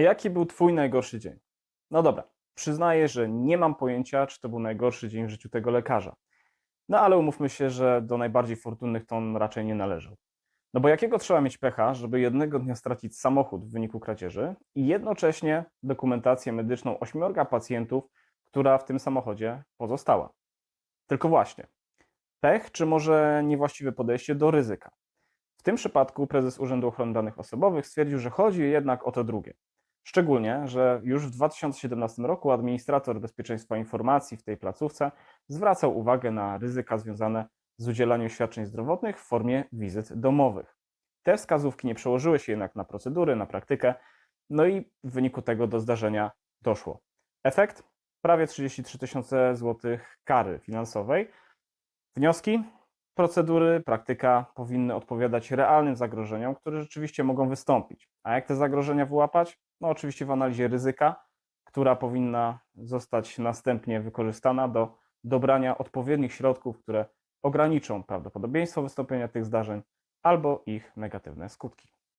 A jaki był Twój najgorszy dzień? No dobra, przyznaję, że nie mam pojęcia, czy to był najgorszy dzień w życiu tego lekarza. No ale umówmy się, że do najbardziej fortunnych to on raczej nie należał. No bo jakiego trzeba mieć pecha, żeby jednego dnia stracić samochód w wyniku kradzieży i jednocześnie dokumentację medyczną ośmiorga pacjentów, która w tym samochodzie pozostała? Tylko właśnie, pech czy może niewłaściwe podejście do ryzyka? W tym przypadku prezes Urzędu Ochrony Danych Osobowych stwierdził, że chodzi jednak o to drugie. Szczególnie, że już w 2017 roku administrator bezpieczeństwa informacji w tej placówce zwracał uwagę na ryzyka związane z udzielaniem świadczeń zdrowotnych w formie wizyt domowych. Te wskazówki nie przełożyły się jednak na procedury, na praktykę, no i w wyniku tego do zdarzenia doszło. Efekt? Prawie 33 tysiące złotych kary finansowej. Wnioski? Procedury, praktyka powinny odpowiadać realnym zagrożeniom, które rzeczywiście mogą wystąpić. A jak te zagrożenia wyłapać? No oczywiście w analizie ryzyka, która powinna zostać następnie wykorzystana do dobrania odpowiednich środków, które ograniczą prawdopodobieństwo wystąpienia tych zdarzeń albo ich negatywne skutki.